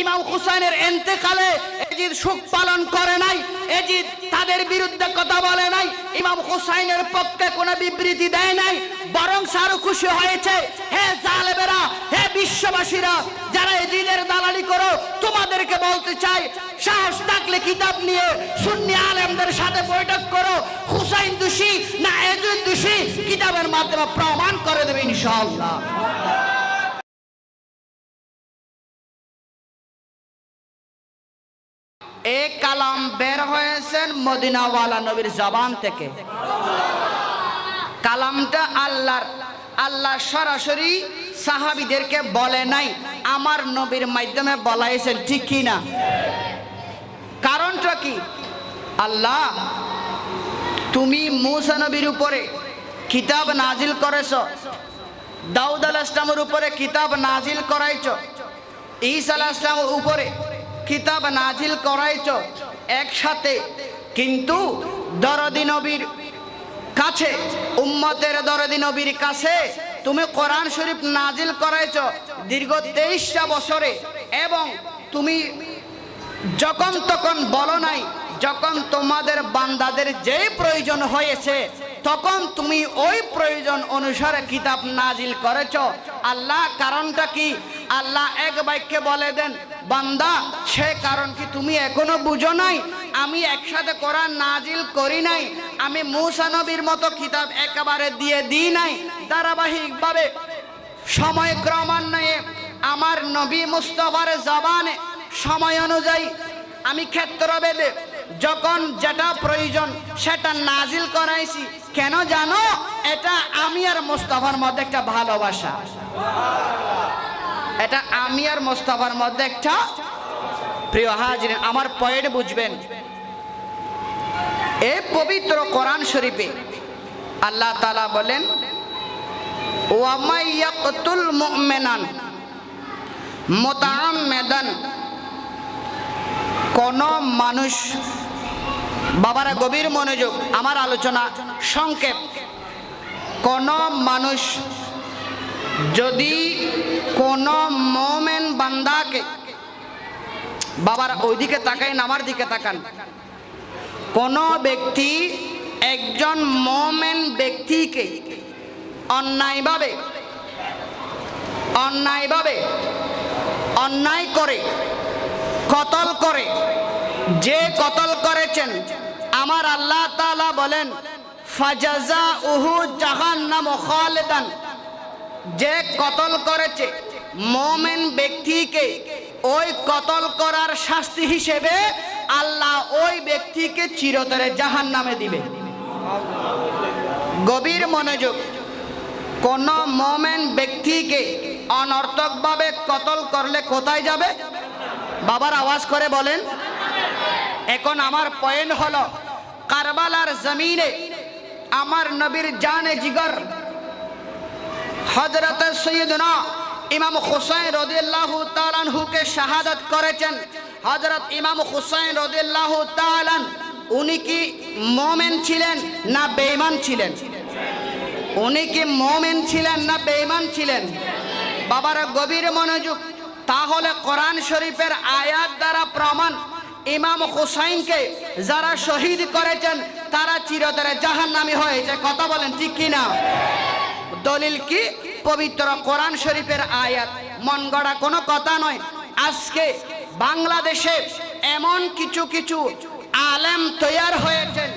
ইমাম হুসাইনের এন্তেকালে এজিদ সুখ পালন করে নাই, এজিদ তাদের বিরুদ্ধে কথা বলে নাই, ইমাম হুসাইনের পক্ষে কোনো বিবৃতি দেয় নাই, বরং আরও খুশি হয়েছে, হে জালেবেরা হে বিশ্ববাসীরা, যারা এজিদের দালালি করো, তোমাদেরকে বলতে চাই, সাহস থাকলে কিতাব নিয়ে সুন্নি আলেমদের সাথে বৈঠক করো, হুসাইন দোষী না এজিদ দোষী, কিতাবের মাধ্যমে প্রমাণ করে দেবে ইনশাআল্লাহ। এ কালাম বের হয়েছেন মদিনাওয়ালা নবীর জবান থেকে। কালামটা আল্লাহর, আল্লাহ সরাসরি সাহাবিদেরকে বলে নাই, আমার নবীর মাধ্যমে বলাইছেন, ঠিক কি না? কারণটা কি? আল্লাহ, তুমি মুসা নবীর উপরে কিতাব নাজিল করেছ, দাউদ আল ইসলামের উপরে কিতাব নাজিল করাইছ, ঈসা আলাহ ইসলামের উপরে কিতাব নাজিল করাইছ একসাথে, কিন্তু দরদি নবীর কাছে, উম্মতের দরদি নবীর কাছে তুমি কোরআন শরীফ নাজিল করাইছ দীর্ঘ তেইশটা বছরে এবং তুমি যখন তখন বলো নাই, যখন তোমাদের বান্দাদের যেই প্রয়োজন হয়েছে, তখন তুমি ওই প্রয়োজন অনুসারে কিতাব নাজিল করেছ। আল্লাহ কারণটা কি? আল্লাহ এক বাক্যে বলে দেন, বান্দা, সে কারণ কি তুমি এখনও বুঝো নাই? আমি একসাথে কোরআন নাজিল করি নাই। আমি মুসা নবীর মতো কিতাব একেবারে দিয়ে দিই নাই। ধারাবাহিকভাবে সময় ক্রমান্বয়ে আমার নবী মুস্তফার জবানে সময় অনুযায়ী আমি ক্ষেত্রভেদে যখন যেটা প্রয়োজন সেটা নাজিল করাইছি, কেন জানো? এটা আমি আর মোস্তফার মধ্যে একটা ভালোবাসা। এটা আমি আর মোস্তফার মধ্যে একটা প্রিয় হাজির আমার পয়েন্ট বুঝবেন। এই পবিত্র কোরআন শরীফে আল্লাহ তালা বলেন ওয়ামাইয়াকুল মুমিনান মোতামেদান কোন মানুষ বাবারা গভীর মনোযোগ, আমার আলোচনা সংক্ষেপ। কোন মানুষ যদি কোন মোমেন বান্দাকে বাবারা ওইদিকে তাকাইন আমার দিকে তাকান। কোন ব্যক্তি একজন মোমেন ব্যক্তিকে অন্যায়ভাবে অন্যায়ভাবে, অন্যায় করে কতল করে? যে কতল করেছেন, আমার আল্লাহ তালা বলেন ফাজাজা উহু জাহান্নাম খালিদান। যে কতল করেছে, মোমেন ব্যক্তিকে ওই কতল করার শাস্তি হিসেবে আল্লাহ ওই ব্যক্তিকে চিরতরে জাহান নামে দিবে। গভীর মনোযোগ। কোন মোমেন ব্যক্তিকে অনর্থকভাবে কতল করলে কোথায় যাবে? বাবার আওয়াজ করে বলেন, এখন আমার পয়েন্ট হলো কারবালার জমিনে আমার নবীর জানে জিগর। হজরত সৈয়দনা ইমাম হুসাইন রদিয়াল্লাহু তাআলাহুকে শাহাদত করেছেন। হজরত ইমাম হুসাইন রদিয়াল্লাহু তালান উনি কি মোমেন ছিলেন না বেঈমান ছিলেন? উনি কি মোমেন ছিলেন না বেঈমান ছিলেন? বাবার গভীর মনোযোগ তাহলে কোরআন শরীফের আয়াত দ্বারা প্রমাণ ইমাম হুসাইনকে যারা শহীদ করেছেন, তারা চিরতরে জাহান্নামী হয়েছে কথা বলেন, ঠিক কিনা? দলিল কি? পবিত্র কোরআন শরীফের আয়াত। মন গড়া কোনো কথা নয়। আজকে বাংলাদেশে এমন কিছু কিছু আলেম তৈয়ার হয়েছেন।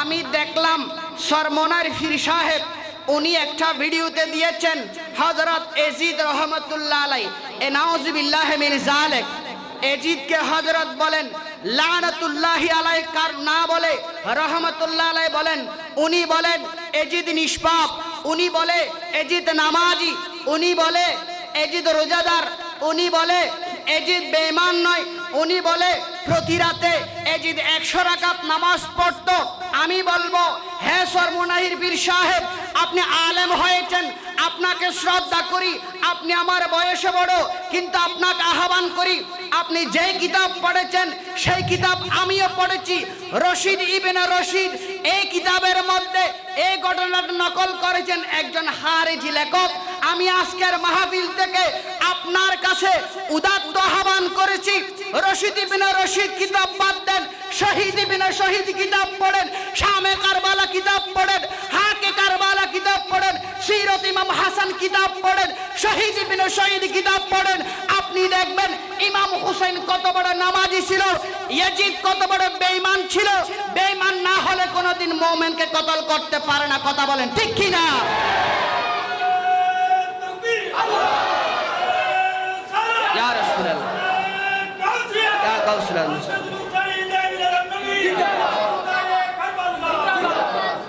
আমি দেখলাম সরমনার ফির সাহেব, উনি একটা ভিডিওতে দিয়েছেন হজরত এজিদ রহমতুল্লাহ আলাই এনাউজবিল্লাহ মিন জালেক এজিদকে হজরত বলেন, লানাতুল্লাহি আলাই কার না বলে, রহমতুল্লাহ আলাই বলেন, উনি বলেন এজিদ নিষ্পাপ। উনি বলে এজিদ নামাজি। উনি বলে এজিদ রোজাদার। উনি বলে এজিদ বেমান নয়। উনি বলে, প্রতি রাতে এজিদ একশো রাকাত নামাজ পড়ত। আমি বলব হ্যাঁ সর্বনাহির বীর সাহেব, আপনি আলেম হয়েছেন। আপনাকে শ্রদ্ধা করি। আপনি আমার বয়সে বড়, কিন্তু আপনাকে আহ্বান করি। আপনি যে কিতাব পড়েছেন, সেই কিতাব আমিও পড়েছি। রশিদ ইবেন রশিদ এই কিতাবের মধ্যে এই ঘটনাটা নকল করেছেন একজন হারেজি লেখক। আমি আজকের মাহফিল থেকে আপনার কাছে উদাত্ত আহ্বান করেছি। রশিদ ইবিনে রশিদ কিতাব বাদ দেন, শহীদ ইবিনে শহীদ কিতাব পড়েন, শামে কারবালা কিতাব পড়েন, হাকে কারবালা কিতাব পড়েন, সিরত ইমাম হাসান কিতাব পড়েন, শহীদ ইবিনে শহীদ কিতাব পড়েন দেখবেন, ইমাম হুসেন কত বড় নামাজি ছিল, ইয়াজিদ কত বড় বেঈমান ছিল। বেঈমান না হলে কোনোদিন মোমেনকে কতল করতে পারে না, কথা বলেন, ঠিক কি না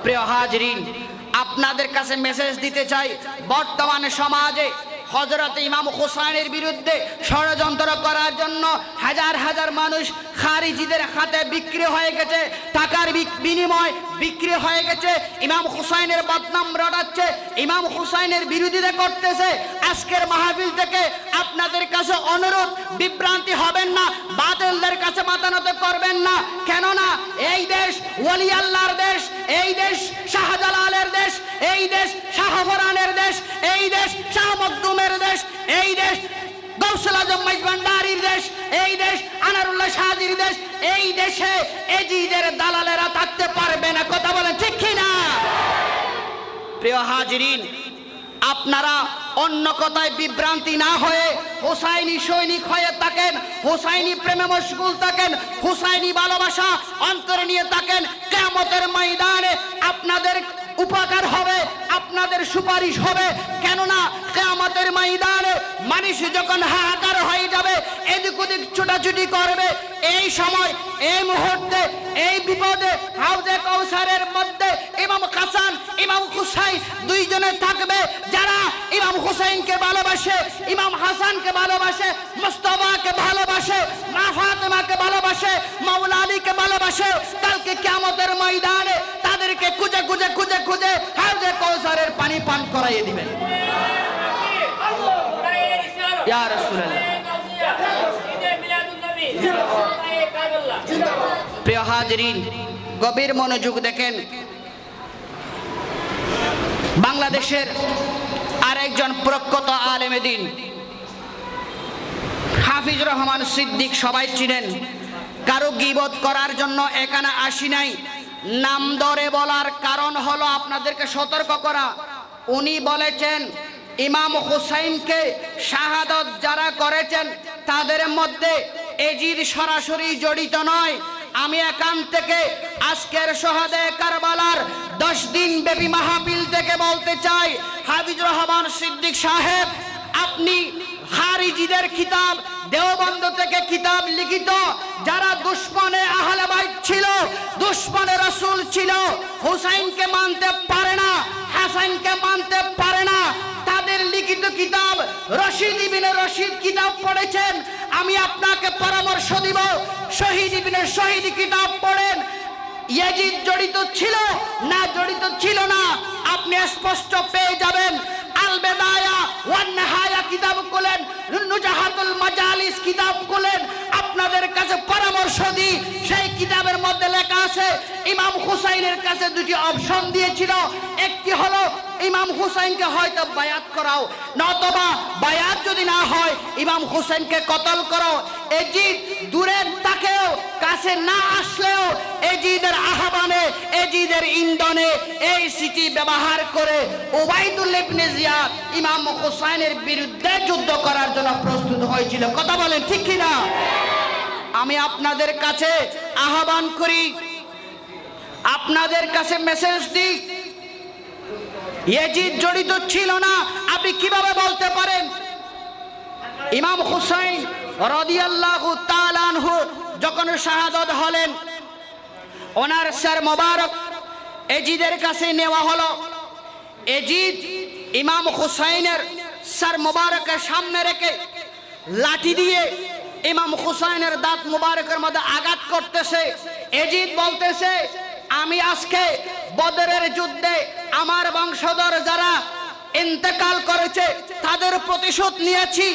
প্রিয় হাজরিন, আপনাদের কাছে মেসেজ দিতে চাই, বর্তমানে সমাজে হজরত ইমাম হোসাইনের বিরুদ্ধে ষড়যন্ত্র করার জন্য হাজার হাজার মানুষ খারিজিদের হাতে বিক্রি হয়ে গেছে, টাকার বিনিময় বিক্রি হয়ে গেছে। ইমাম হুসাইনের বদনাম রটাচ্ছে, ইমাম হুসাইনের বিরোধিতা করতেছে। আজকের মাহফিল থেকে আপনাদের কাছে অনুরোধ, বিভ্রান্তি হবেন না, বাতিলদের কাছে মাতানত করবেন না। কেননা এই দেশ ওলি আল্লাহর দেশ, এই দেশ শাহজালালের দেশ, এই দেশ শাহফরানের দেশ, এই দেশ শাহ মকদুমের দেশ, এই দেশ দেশ, এই দেশ আনারুল্লাহ শাহাজির দেশ, এই দেশে এজিদের দালালেরা থাকতে পারবে না। কথা বলেন ঠিক না? প্রিয় হাজিরিন, আপনারা অন্য কথায় বিভ্রান্তি না হয়ে হোসাইনি সৈনিক হয়ে থাকেন, হোসাইনি প্রেমে মশগুল থাকেন, হোসাইনি ভালোবাসা অন্তরে নিয়ে থাকেন কেমতের ময়দানে আপনাদের উপকার হবে। আপনাদের সুপারিশ হবে। কেননা কেয়ামতের ময়দানে মানুষ যখন হাহাকার হয়ে যাবে, এদিক ওদিক ছোটাছুটি করবে, এই সময়, এই মুহূর্তে, এই বিপদে হাউজে কৌসারের মধ্যে ইমাম হাসান ইমাম হুসাইন দুইজনে থাকবে। যারা ইমাম হুসাইনকে ভালোবাসে, ইমাম হাসানকে ভালোবাসে, মুস্তফাকে ভালোবাসে, মা ফাতেমাকে ভালোবাসে মাওলা আলীকে ভালোবাসে, কালকে কিয়ামতের ময়দানে তাদেরকে খুঁজে খুঁজে খুঁজে খুঁজে হাউজে কৌসারের পানি পান করাইয়ে দিবেন। প্রিয় হাজরিন, গভীর মনোযোগ দেখেন। বাংলাদেশের আরেকজন প্রখ্যাত আলেমে হাফিজ রহমান সিদ্দিক সবাই চিনেন। কারও গিবত করার জন্য এখানে আসি নাই। নাম ধরে বলার কারণ হলো আপনাদেরকে সতর্ক করা। উনি বলেছেন, ইমাম হুসাইনকে শাহাদত যারা করেছেন, তাদের মধ্যে এজির সরাসরি জড়িত নয়। আমি এখান থেকে আজকের সহাদে কারবালার দশ দিন ব্যাপী মাহফিল থেকে বলতে চাই হাবিজ রহমান সিদ্দিক সাহেব, আপনি হারিজিদের কিতাব দেওবন্দ থেকে কিতাব লিখিত। যারা দুশ্মনে আহলে বাইত ছিল, দুশ্মনে রসুল ছিল, হুসাইনকে মানতে পারে না, হাসাইনকে মানতে পারে না। তাদের লিখিত কিতাব রশিদ ইবিনে রশিদ কিতাব পড়েছেন। আমি আপনাকে পরামর্শ দিব, শহীদ ইবিনে শহীদ কিতাব পড়েন। ইয়াজিদ জড়িত ছিল না জড়িত ছিল না, আপনি স্পষ্ট পেয়ে যাবেন। কিতাব নুজাহাতুল মাজালিস কিতাব খুলেন। আপনাদের কাছে পরামর্শ দিই, সেই কিতাবের মধ্যে লেখা আছে, ইমাম হুসাইনের কাছে দুটি অপশন দিয়েছিল একটি হলো? ইমাম হুসাইনকে হয়তো বায়াত করাও। নতবা বায়াত যদি না হয়, ইমাম হুসাইনকে কতল করো। এজিদ দূরের তাকেও, কাছে না আসলেও এজিদের আহ্বানে, এজিদের ইন্ধনে এই সিটি ব্যবহার করে জিয়াদ ইমাম হুসাইনের বিরুদ্ধে যুদ্ধ করার জন্য প্রস্তুত হয়েছিল। কথা বলেন, ঠিক কি না আমি আপনাদের কাছে আহ্বান করি, আপনাদের কাছে মেসেজ দিই ইয়েজিদ জড়িত ছিল না, আপনি কীভাবে বলতে পারেন? ইমাম হুসাইন রদিয়াল্লাহু তাআলাহু যখন শাহাদত হলেন, ওনার স্যার মোবারক এজিদের কাছে নেওয়া হলো। এজিদ ইমাম হুসাইনের স্যার মোবারকের সামনে রেখে লাঠি দিয়ে ইমাম হুসাইনের দাঁত মোবারকের মধ্যে আঘাত করতেছে। এজিদ বলতেছে আমি আজকে বদরের যুদ্ধে আমার বংশধর যারা ইন্তেকাল করেছে, তাদের প্রতিশোধ নিয়েছি।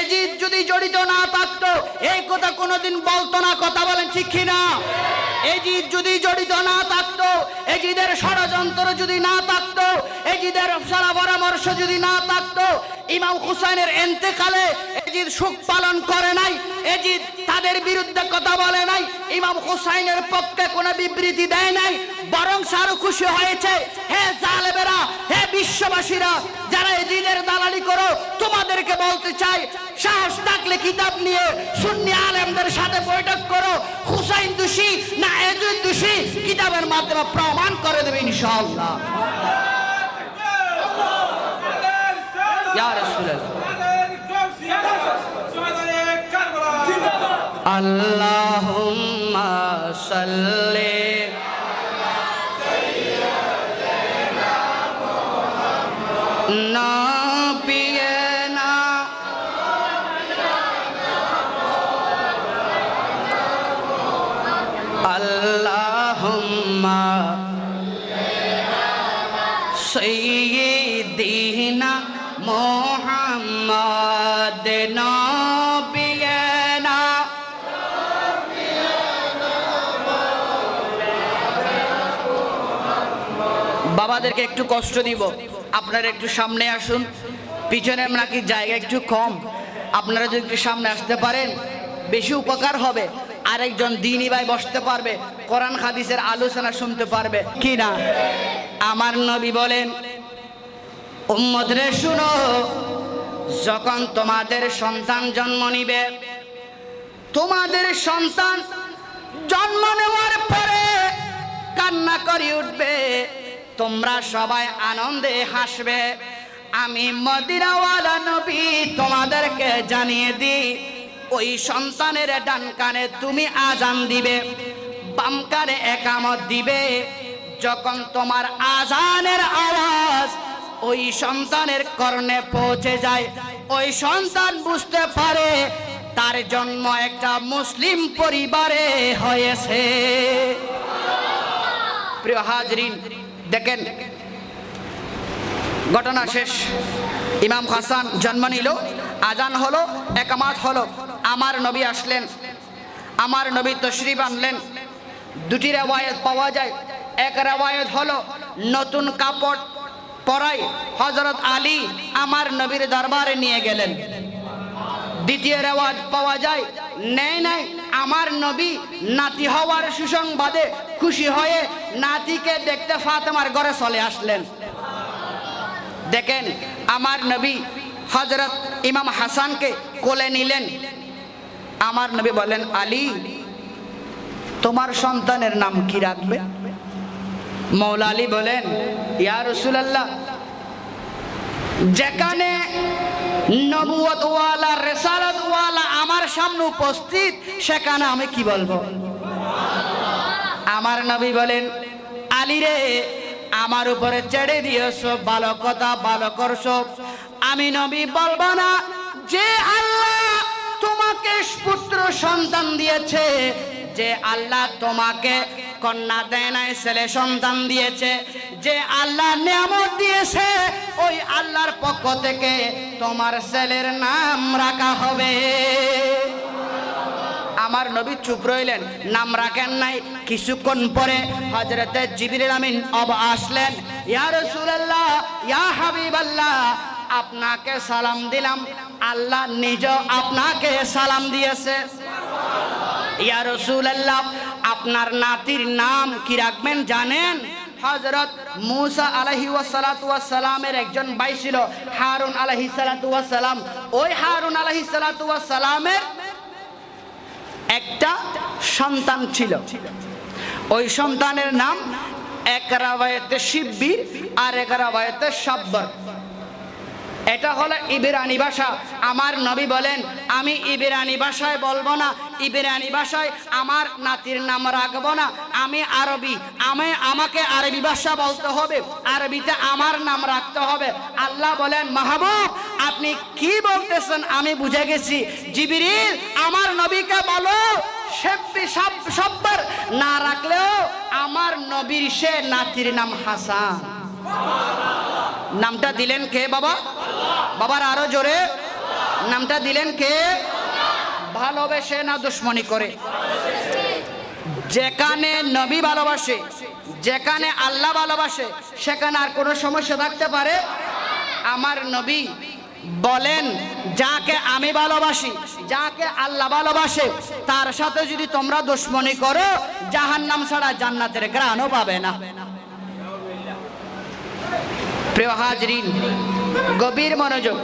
এজিদ যদি জড়িত না থাকতো, এই কথা কোনোদিন বলতো না, কথা বলেন ঠিক কিনা? এজিদ যদি জড়িত না থাকতো, এজিদের ষড়যন্ত্র যদি না থাকতো, এজিদের সারা পরামর্শ যদি না থাকতো, ইমাম হুসাইনের এন্তেকালে এজিদ সুখ পালন করে নাই, এজিদ তাদের বিরুদ্ধে কথা বলে নাই। ইমাম হুসাইনের পক্ষে কোনো বিবৃতি দেয় নাই। বরং সারও খুশি হয়েছে হে জালেবেরা হে বিশ্ববাসীরা যারা এজিদের দালালি করো তোমাদেরকে বলতে চাই সাহস থাকলে কিতাব নিয়ে সুন্নি আলেমদের সাথে বৈঠক করো। হুসাইন দোষী না এজিদ দোষী কিতাবের মাধ্যমে প্রমাণ করে দেবে ইনশাআল্লাহ। ইয়া রাসূলুল্লাহ। আল্লাহুম্মা সাল্লি বাবাদেরকে একটু কষ্ট দিব। আপনারা একটু সামনে আসুন। পিছনে নাকি জায়গা একটু কম? আপনারা যদি একটু সামনে আসতে পারেন, বেশি উপকার হবে। আরেকজন দিনই ভাই বসতে পারবে, কোরআন হাদিসের আলোচনা শুনতে পারবে। কি না? আমার নবী বলেন, উম্মত রে শুনো, যখন তোমাদের সন্তান জন্ম নিবে, তোমাদের সন্তান জন্ম নেওয়ার পরে কান্না করে উঠবে। তোমরা সবাই আনন্দে হাসবে। আমি মদিনাওয়ালা নবী তোমাদেরকে জানিয়ে দিই, ওই সন্তানের ডান কানে তুমি আজান দিবে, বাম কানে একামত দিবে। যখন তোমার আজানের আওয়াজ ওই সন্তানের কর্ণে পৌঁছে যায়, ওই সন্তান বুঝতে পারে তার জন্ম একটা মুসলিম পরিবারে হয়েছে। প্রিয় হাজরিন দেখেন, ঘটনা শেষ। ইমাম হাসান জন্ম নিল, আজান হলো, একামাত হলো। আমার নবী আসলেন, আমার নবী তশরিফ আনলেন। দুটি রেওয়ায়ত পাওয়া যায়। এক রেওয়ায়ত হলো নতুন কাপড় পরাই হজরত আলী আমার নবীর দরবারে নিয়ে গেলেন। দ্বিতীয় রেওয়াজ পাওয়া যায় নেই নাই। আমার নবী নাতি হওয়ার সুসংবাদে খুশি হয়ে নাতিকে দেখতে ফাতেমার ঘরে চলে আসলেন। দেখেন, আমার নবী হজরত ইমাম হাসানকে কোলে নিলেন। আমার নবী বলেন, আলী, তোমার সন্তানের নাম কি রাখবে? মৌলা আলী বলেন, ইয়া রসুলাল্লাহ যেখানে নবুয়তওয়ালা রেসালতওয়ালা আমার সামনে উপস্থিত, সেখানে আমি কি বলব? আমার নবী বলেন, আলী রে, আমার উপরে ছেড়ে দিয়েছ, ভালো কথা, ভালো করছ। আমি নবী বলব না, যে আল্লাহ তোমাকে পুত্র সন্তান দিয়েছে, যে আল্লাহ তোমাকে কন্যা দেয় নাই, ছেলে সন্তান দিয়েছে। যে আল্লাহ নিয়ামত দিয়েছে, ওই আল্লাহর পক্ষ থেকে তোমার ছেলের নাম রাখা হবে। আমার নবী চুপ রইলেন, নাম রাখেন নাই। কিছুক্ষণ পরে হজরতে জিবির আমিন অব আসলেন, ইয়া রাসূলুল্লাহ, ইয়া হাবিবাল্লাহ, আপনাকে সালাম দিলাম। আল্লাহ নিজ আপনাকে সালাম দিয়েছে। ইয়া রাসূলুল্লাহ আপনার নাতির নাম কি রাখবেন জানেন? হজরত মুসা আলহি ওয়াসালাতু ওয়াসালামের একজন ভাই ছিল হারুন আলহি সালাতু ওয়াসালাম ওই হারুন আলহি সালাতু ওয়াসালামের একটা সন্তান ছিল। ওই সন্তানের নাম এক রাবায়তে শিব্বির আর এক রাবায়তে সাব্বর। এটা হলো ইবিরানি ভাষা। আমার নবী বলেন, আমি ইবিরানি ভাষায় বলব না, ইবিরানি ভাষায় আমার নাতির নাম রাখব না। আমি আরবি, আমি, আমাকে আরবি ভাষা বলতে হবে, আরবিতে আমার নাম রাখতে হবে। আল্লাহ বলেন, মাহবুব, আপনি কি বলতেছেন আমি বুঝে গেছি। জিবিরিল, আমার নবীকে বলো সেব্বি সব- সব্বার না রাখলেও আমার নবীর সে নাতির নাম হাসান। নামটা দিলেন কে বাবা? বাবার আরও জোরে। নামটা দিলেন কে? ভালোবেসে না দুশ্মনী করে? যেখানে নবী ভালোবাসে, যেখানে আল্লাহ ভালোবাসে, সেখানে আর কোনো সমস্যা থাকতে পারে? আমার নবী বলেন, যাকে আমি ভালোবাসি, যাকে আল্লাহ ভালোবাসে, তার সাথে যদি তোমরা দুশ্মনী করো, জাহান্নাম ছাড়া জান্নাতের গ্রাণও পাবে না। প্রিয় হাজরিন, গভীর মনোযোগ।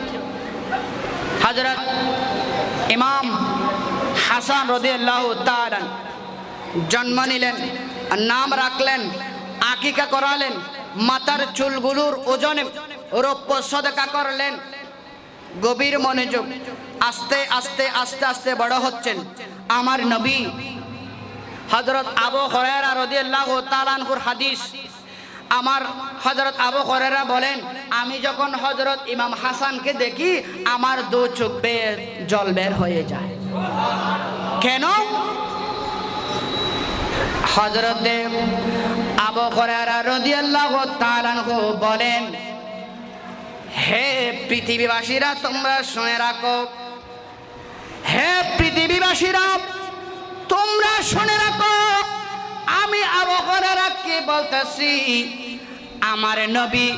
হজরত ইমাম হাসান রদিয়াল্লাহ তাআলা জন্ম নিলেন, নাম রাখলেন, আকিকা করালেন মাতার চুলগুলোর ওজনে রৌপ্য সদকা করলেন। গভীর মনোযোগ, আস্তে আস্তে আস্তে আস্তে বড় হচ্ছেন। আমার নবী হজরত আবু হরেরা রদিয়াল্লাহ তালানহুর হাদিস আমার হজরত আবু হরেরা বলেন, আমি যখন হজরত ইমাম হাসানকে দেখি, আমার দু চোখ বের, জল বের হয়ে যায়। কেন? হজরতে আবু হরেরা রদিয়াল্লাহ বলেন, হে পৃথিবীবাসীরা, তোমরা শুনে রাখো। হে পৃথিবীবাসীরা, তোমরা শুনে রাখো। আমি আবহাওয়ারা কি বলতেছি? আমার নবী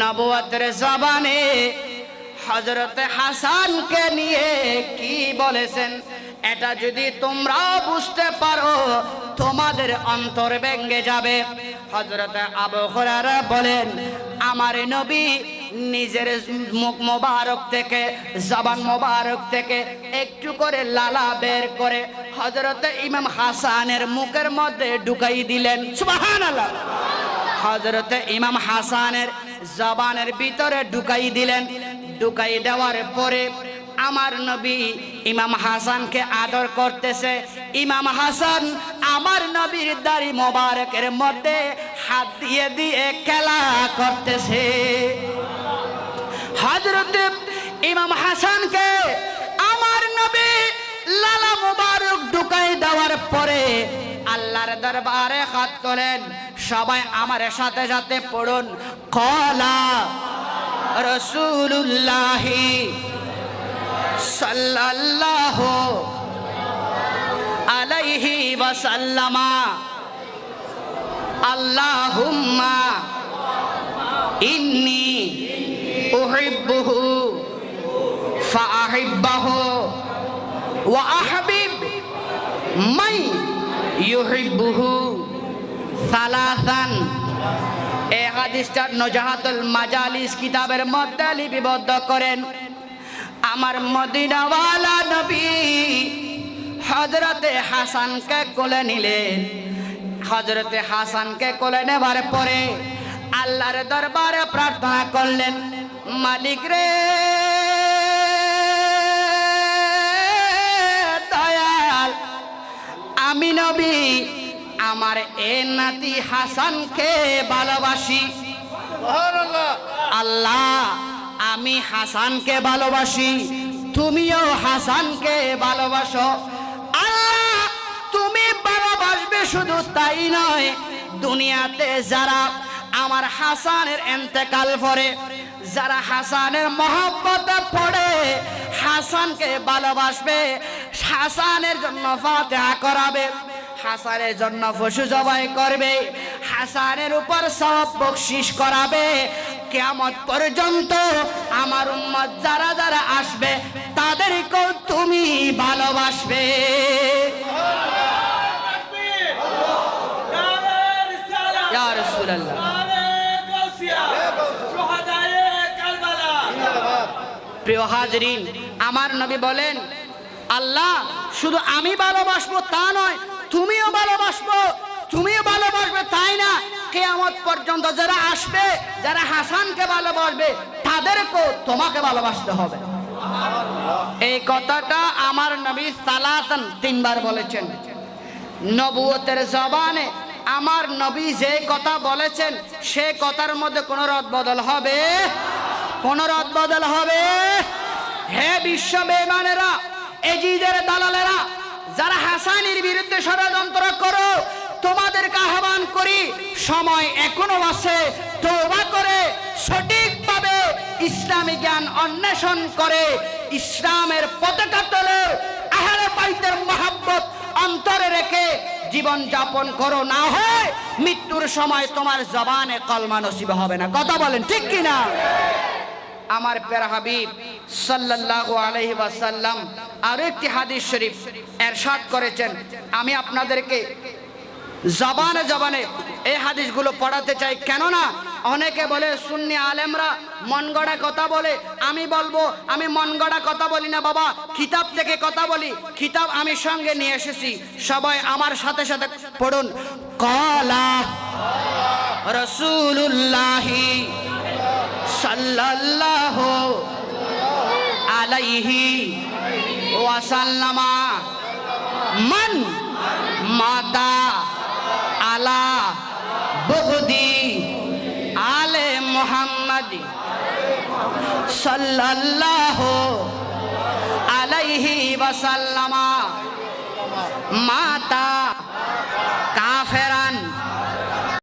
নবুয়তের জবানে হজরতে হাসানকে নিয়ে কি বলেছেন? এটা যদি তোমরাও বুঝতে পারো, তোমাদের অন্তর ভেঙ্গে যাবে। হজরতে আবহাওয়ারা বলেন, আমার নবী নিজের মুখ মোবারক থেকে, জবান মোবারক থেকে একটু করে লালা বের করে হজরত ইমাম হাসানের মুখের মধ্যে ঢুকাই দিলেন। সুবাহান হজরত ইমাম হাসানের জবানের ভিতরে ঢুকাই দিলেন। ঢুকাই দেওয়ার পরে আমার নবী ইমাম হাসানকে আদর করতেছে। ইমাম হাসান আমার নবীর দাড়ি মোবারকের মধ্যে হাত দিয়ে দিয়ে খেলা করতেছে। হজরত ইমাম হাসানকে দরবারে হাত তোলেন। সবাই আমার সাথে সাথে পড়ুন। কলা রসুল্লাহি সাল্লাল্লাহু আলাইহি ওয়াসাল্লামা। আল্লাহুম্মা ইন্নি উহিব্বুহু ফাআহিব্বাহু ওয়া আহবিব মান ইউহিব্বুহু সালাসান। এই হাদিসটা নজাহাতুল মাজালিস কিতাবের মধ্যে লিপিবদ্ধ করেন। আমার মদিনাওয়ালা নবী হজরতে হাসানকে কোলে নিলেন। হজরতে হাসানকে কোলে নেবার পরে আল্লাহর দরবারে প্রার্থনা করলেন, মালিক রে! আমি নবী, আমার এ নাতি হাসানকে ভালোবাসি। আল্লাহ, আমি হাসানকে ভালোবাসি, তুমিও হাসানকে ভালোবাসো। আল্লাহ, তুমি ভালোবাসবে শুধু তাই নয়, দুনিয়াতে যারা আমার হাসানের এন্তেকাল পরে যারা হাসানের মহব্বতে পড়ে হাসানকে ভালোবাসবে হাসানের জন্য ফাতেহা করাবে হাসানের জন্য পশু জবাই করবে হাসানের উপর সব বকশিস করাবে। কেমন পর্যন্ত আমার উম্মত যারা যারা আসবে তাদেরকেও তুমি ভালোবাসবে। প্রিয় হাজরিন আমার নবী বলেন, আল্লাহ, শুধু আমি ভালোবাসবো তা নয়, তুমিও ভালোবাসবো, তুমিও ভালোবাসবে তাই না? কেয়ামত পর্যন্ত যারা আসবে, যারা হাসানকে ভালোবাসবে, তাদেরকেও তোমাকে ভালোবাসতে হবে। এই কথাটা আমার নবী সালাতন তিনবার বলেছেন। নবুয়তের জবানে আমার নবী যে কথা বলেছেন, সে কথার মধ্যে কোনো রদ বদল হবে? কোন রদ বদল হবে? হে বিশ্ব বেমানেরা এজিদের দালালেরা, যারা হাসানির বিরুদ্ধে ষড়যন্ত্র করো, তোমাদেরকে আহ্বান করি, সময় এখনও আছে, তওবা করে, সঠিকভাবে ইসলামী জ্ঞান অন্বেষণ করে, ইসলামের পতাকা তোলে, আহলে বাইতের মহাব্বত অন্তরে রেখে জীবন যাপন করো। না হয় মৃত্যুর সময় তোমার জবানে কলমা নসিব হবে না। কথা বলেন, ঠিক কি না আমার পেরা হাবিব সাল্লাল্লাহু আলাইহি ওয়াসাল্লাম আরও একটি হাদিস শরীফ এরশাদ করেছেন। আমি আপনাদেরকে জবানে জবানে এই হাদিসগুলো পড়াতে চাই। কেননা অনেকে বলে, সুন্নি আলেমরা মন গড়া কথা বলে। আমি বলব, আমি মন গড়া কথা বলি না বাবা, কিতাব থেকে কথা বলি। কিতাব আমি সঙ্গে নিয়ে এসেছি। সবাই আমার সাথে সাথে পড়ুন। কলা রসুল্লাহি সাল্লাল্লাহু আলাইহি ওয়াসাল্লামা মান মাতা আলা বুগদি আলে মোহাম্মদ সাল্লাল্লাহু আলাইহি ওয়াসাল্লামা মাতা